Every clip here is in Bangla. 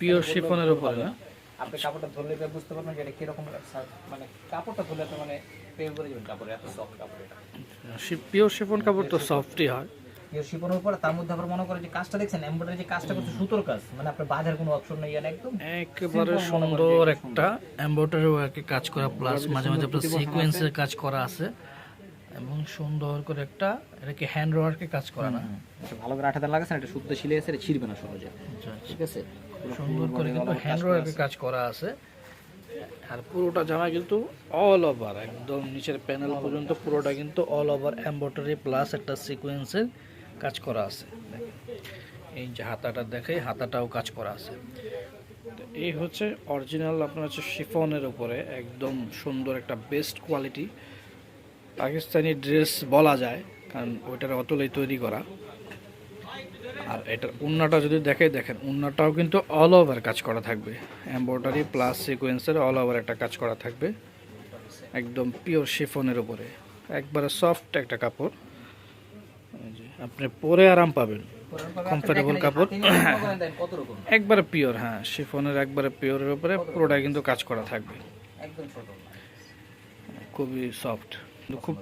পিওর শিফনের উপরে না? আপনি কাপড়টা ধরলে তো বুঝতে পারবেন যে এটা কীরকম সা- মানে কাপড়টা ধরলে তো মানে প্রেম করে যাবেন কাপড় এত সফট কাপড় এটা। পিওর শিফন কাপড় তো সফটই হয়। পিওর শিপনের উপরে তার মধ্যে আবার মনে করে যে কাজটা দেখছেন এমব্রয়ডারি যে কাজটা করছে সুতোর কাজ মানে আপনার বাজার কোনো অপশন নেই আর একদম একেবারে মনে করেন সুন্দর একটা এমব্রয়ডারি ওয়ার্কে কাজ করা প্লাস মাঝে মাঝে আপনার সিকোয়েন্সের কাজ করা আছে। এবং সুন্দর করে একটা এটাকে হ্যান্ড ওয়ার্কে কাজ করা না? এটা ভালো করে আঠাতে লাগাছেন এটা শুদ্ধ সিলে এসে এটা ছিড়বে না সহজে। আচ্ছা, আচ্ছা। ঠিক আছে? সুন্দর করে কিন্তু হ্যান্ড ওয়ার্কে কাজ করা আছে। আর পুরোটা জামা কিন্তু অল ওভার একদম নিচের প্যানেল পর্যন্ত পুরোটা কিন্তু অল ওভার এমব্রয়ডারি প্লাস একটা সিকোয়েন্সের কাজ করা আছে। এই যে হাতাটা দেখে হাতাটাও কাজ করা আছে। তো এই হচ্ছে অরিজিনাল আপনার হচ্ছে শিফনের উপরে একদম সুন্দর একটা বেস্ট কোয়ালিটি পাকিস্তানি ড্রেস বলা যায় কারণ ওইটার অতলেই তৈরি করা। আর এটার উন্নাটা যদি দেখে দেখেন উন্নাটাও কিন্তু অল ওভার কাজ করা থাকবে। এমব্রয়ডারি প্লাস সিকোয়েন্সের অল ওভার একটা কাজ করা থাকবে। একদম পিওর শিফনের উপরে। একবারে সফট একটা কাপড়। আপনি পরে আরাম পাবেন। কমফোর্টেবল কাপড়। একবারে পিওর হ্যাঁ শিফনের একবারে পিওরের উপরে পুরোটা কিন্তু কাজ করা থাকবে। খুবই সফট খুব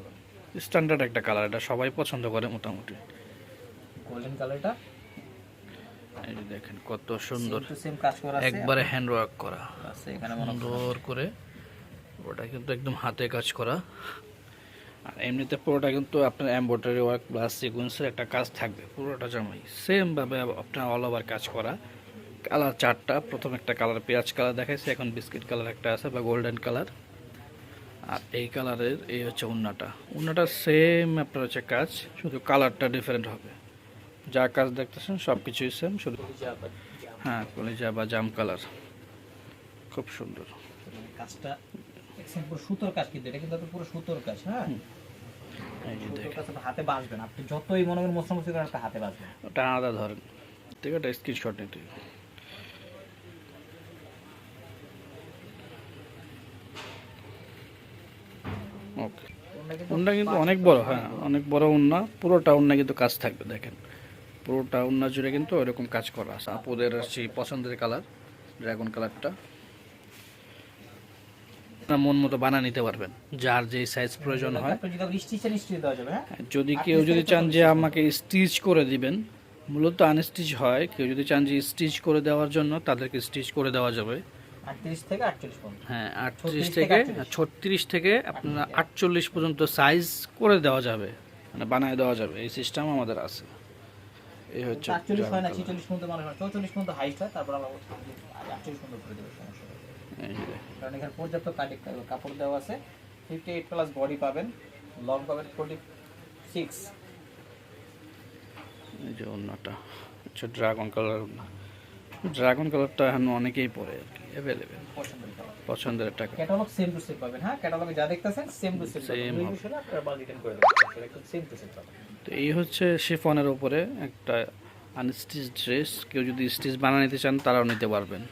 স্ট্যান্ডার্ড একটা কালার এটা সবাই পছন্দ করে মোটামুটি। গোল্ডেন কালারটা এই যে দেখেন কত সুন্দর। সেম কাজ করা আছে একবারে হ্যান্ড ওয়ার্ক করা। আছে এখানে মনে সুন্দর করে ওটা কিন্তু একদম হাতে কাজ করা। আর এমনিতে পুরোটা কিন্তু আপনার এমব্রয়ডারি ওয়ার্ক প্লাস সিকুয়েন্সের একটা কাজ থাকবে পুরোটা জামাই। সেমভাবে আপনার অল ওভার কাজ করা। কালার চারটা প্রথম একটা কালার পেঁয়াজ কালার দেখাইছে এখন বিস্কিট কালার একটা আছে বা গোল্ডেন কালার আর এই কালারের এই হচ্ছে উন্নাটা। উন্নাটা সেম আপনার হচ্ছে কাজ শুধু কালারটা ডিফারেন্ট হবে। যা কাজ দেখতেছেন সব কিছুই সেম শুধু হ্যাঁ কলিজা বা জাম কালার। খুব সুন্দর। কাজটা পুরো সুতোর কাজ কিন্তু এটা কিন্তু পুরো সুতোর কাজ হ্যাঁ? হাতে বাঁচবেন আপনি যতই মনে করেন মশলি করেন হাতে বাঁচবেন ওটা আলাদা ধরেন। ঠিক আছে স্ক্রিনশট নিতে। ওকে উন্না কিন্তু অনেক বড় হ্যাঁ অনেক বড় উন্না পুরোটা উন্না কিন্তু কাজ থাকবে দেখেন। পুরোটা উন্না জুড়ে কিন্তু ওইরকম কাজ করা আছে। আপুদের সেই পছন্দের কালার ড্রাগন কালারটা। আপনার মন মতো বানা নিতে পারবেন যার যে সাইজ প্রয়োজন হয়। যদি হ্যাঁ? যদি কেউ যদি চান যে আমাকে স্টিচ করে দিবেন মূলত আনস্টিচ হয়। কেউ যদি চান যে স্টিচ করে দেওয়ার জন্য তাদেরকে স্টিচ করে দেওয়া যাবে। থেকে হ্যাঁ আটত্রিশ থেকে ছত্রিশ থেকে আপনার আটচল্লিশ পর্যন্ত সাইজ করে দেওয়া যাবে মানে বানায় দেওয়া যাবে। এই সিস্টেম আমাদের আছে। এই হচ্ছে আটচল্লিশ হয় না ছিচল্লিশ পর্যন্ত মানুষ হয়। চৌচল্লিশ পর্যন্ত হাইট হয় তারপর আমরা আটচল্লিশ পর্যন্ত করে দেবো সমস্যা কারণ এখানে পর্যাপ্ত কাটি- কাপড় দেওয়া আছে। ফিফটি এইট প্লাস বডি পাবেন লং পাবেন ফোর্টি সিক্স এই যে অন্যটা হচ্ছে ড্রাগন কালার ড্রাগন কালারটা এখন অনেকেই পরে আর কি অ্যাভেলেবেল পছন্দের একটা ক্যাটালগ সেম টু সেম পাবেন হ্যাঁ? ক্যাটালগে যা দেখতেছেন সেম টু সেম সেম আপনারা রিটার্ন করে দেবেন সেটা একদম সেম টু সেম পাবেন। তো এই হচ্ছে শিফনের উপরে একটা আনস্টিচ ড্রেস কেউ যদি স্টিচ বানাতে নিতে চান তারাও নিতে পারবেন।